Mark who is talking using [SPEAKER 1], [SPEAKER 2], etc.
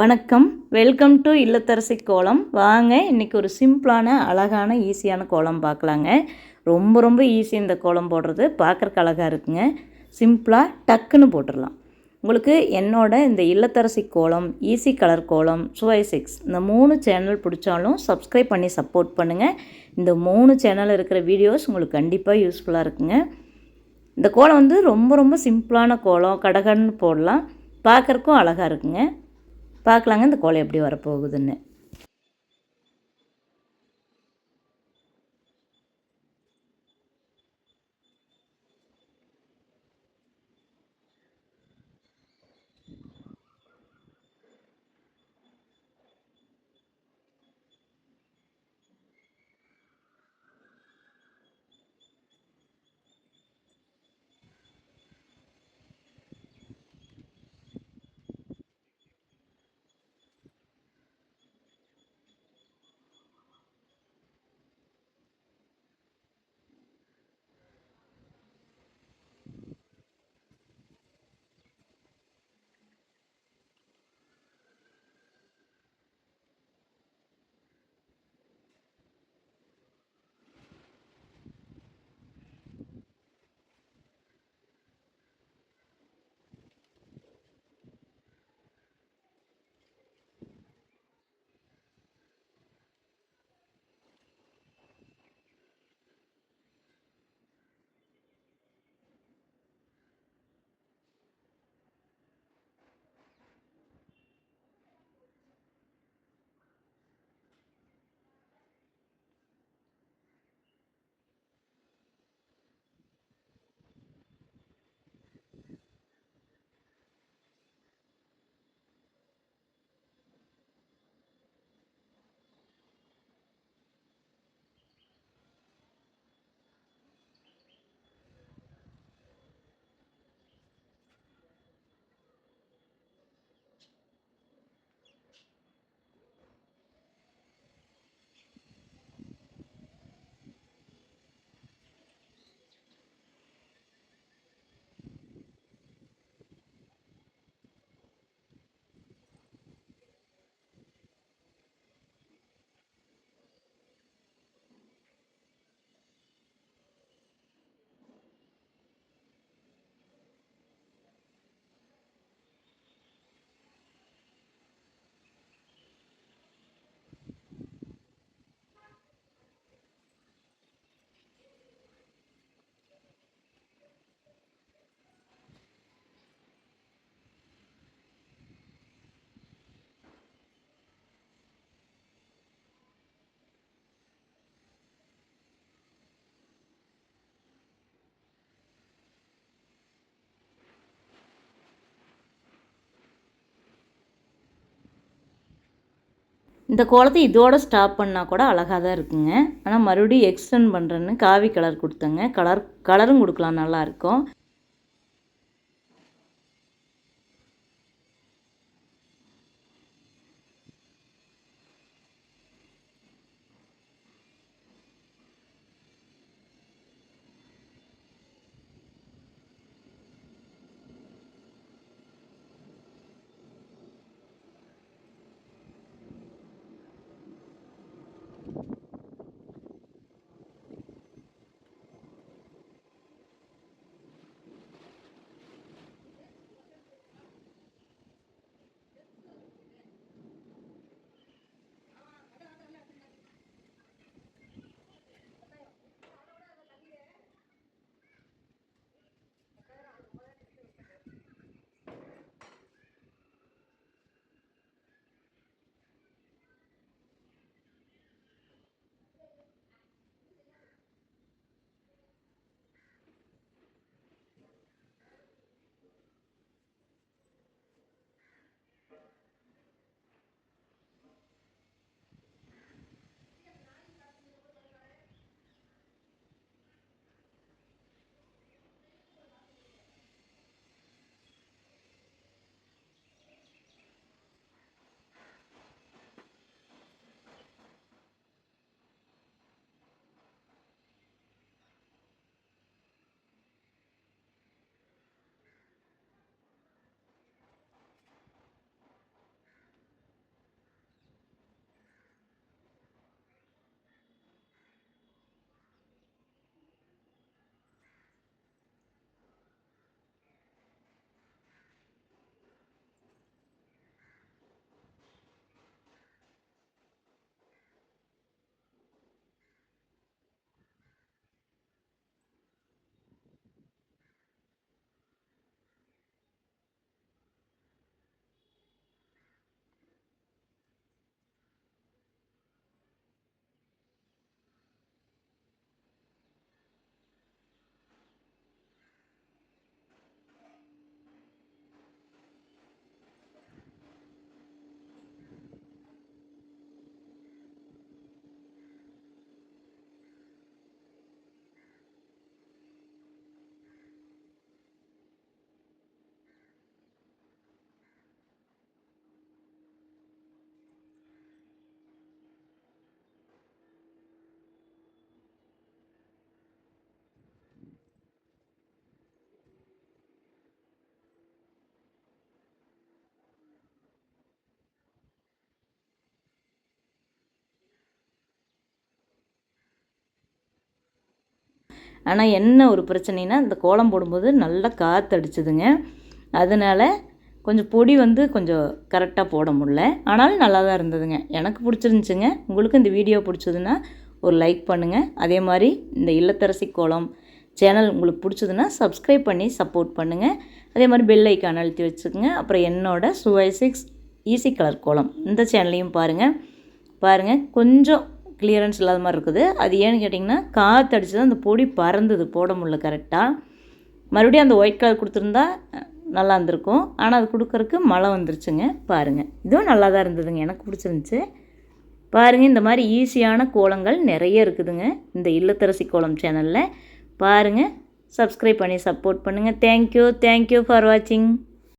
[SPEAKER 1] வணக்கம். Welcome to இல்லத்தரசி கோலம். வாங்க இன்றைக்கி ஒரு சிம்பிளான அழகான ஈஸியான கோலம் பார்க்கலாங்க. ரொம்ப ரொம்ப ஈஸி இந்த கோலம் போடுறது. பார்க்குறக்கு அழகாக இருக்குங்க. சிம்பிளாக டக்குன்னு போட்டுடலாம். உங்களுக்கு என்னோட இந்த இல்லத்தரசி கோலம் ஈஸி கலர் கோலம் சுவை சிக்ஸ் இந்த மூணு சேனல் பிடிச்சாலும் சப்ஸ்கிரைப் பண்ணி சப்போர்ட் பண்ணுங்கள் இந்த மூணு சேனல் இருக்கிற வீடியோஸ் உங்களுக்கு கண்டிப்பாக யூஸ்ஃபுல்லாக இருக்குங்க. இந்த கோலம் வந்து ரொம்ப ரொம்ப சிம்பிளான கோலம். கடகன்னு போடலாம். பார்க்குறக்கும் அழகாக இருக்குங்க. பார்க்கலாங்க இந்த கோலம் எப்படி வரப்போகுதுன்னு. இந்த கோலத்தை இதோட ஸ்டாப் பண்ணால் கூட அழகாக தான் இருக்குங்க. ஆனால் மறுபடியும் எக்ஸ்டெண்ட் பண்ணுறேன்னு காவி கலர் கொடுத்தேங்க. கலர் கலரும் கொடுக்கலாம் நல்லாயிருக்கும் ஆனால் என்ன ஒரு பிரச்சனைனா இந்த கோலம் போடும்போது நல்லா காற்று அடிச்சுதுங்க அதனால் கொஞ்சம் பொடி வந்து கொஞ்சம் கரெக்டாக போட முடில ஆனாலும் நல்லா தான் இருந்ததுங்க. எனக்கு பிடிச்சிருந்துச்சுங்க. உங்களுக்கு இந்த வீடியோ பிடிச்சதுன்னா ஒரு லைக் பண்ணுங்கள் அதே மாதிரி இந்த இல்லத்தரசி கோலம் சேனல் உங்களுக்கு பிடிச்சதுன்னா சப்ஸ்கிரைப் பண்ணி சப்போர்ட் பண்ணுங்கள் அதே மாதிரி பெல் ஐக்கான் அழுத்தி வச்சுக்கோங்க. அப்புறம் என்னோடய சுவை சிக்ஸ் ஈஸி கலர் கோலம் இந்த சேனலையும் பாருங்கள் பாருங்கள் கொஞ்சம் கிளியரன்ஸ் இல்லாத மாதிரி இருக்குது. அது ஏன்னு கேட்டிங்கன்னா காற்று அடிச்சு தான் அந்த பொடி பறந்தது போட முடியல கரெக்டாக மறுபடியும் அந்த ஒயிட் கலர் கொடுத்துருந்தா நல்லா இருந்திருக்கும். ஆனால் அது கொடுக்கறக்கு மழை வந்துருச்சுங்க. பாருங்கள் இதுவும் நல்லா தான் இருந்ததுங்க. எனக்கு பிடிச்சிருந்துச்சு. பாருங்கள் இந்த மாதிரி ஈஸியான கோலங்கள் நிறைய இருக்குதுங்க. இந்த இல்லத்தரசி கோலம் சேனலில் பாருங்கள் சப்ஸ்கிரைப் பண்ணி சப்போர்ட் பண்ணுங்கள் தேங்க்யூ தேங்க்யூ ஃபார் வாட்சிங்